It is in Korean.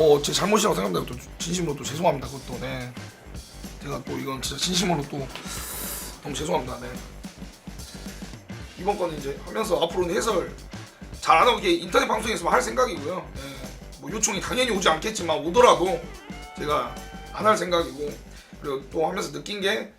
뭐 제 잘못이라고 생각합니다. 또 진심으로 또 죄송합니다. 그것도 네. 제가 또 이건 진짜 진심으로 또 너무 죄송합니다. 네. 이번 거는 이제 하면서 앞으로는 해설 잘 안 하고 이게 인터넷 방송에서만 할 생각이고요. 네. 뭐 요청이 당연히 오지 않겠지만 오더라도 제가 안 할 생각이고 그리고 또 하면서 느낀 게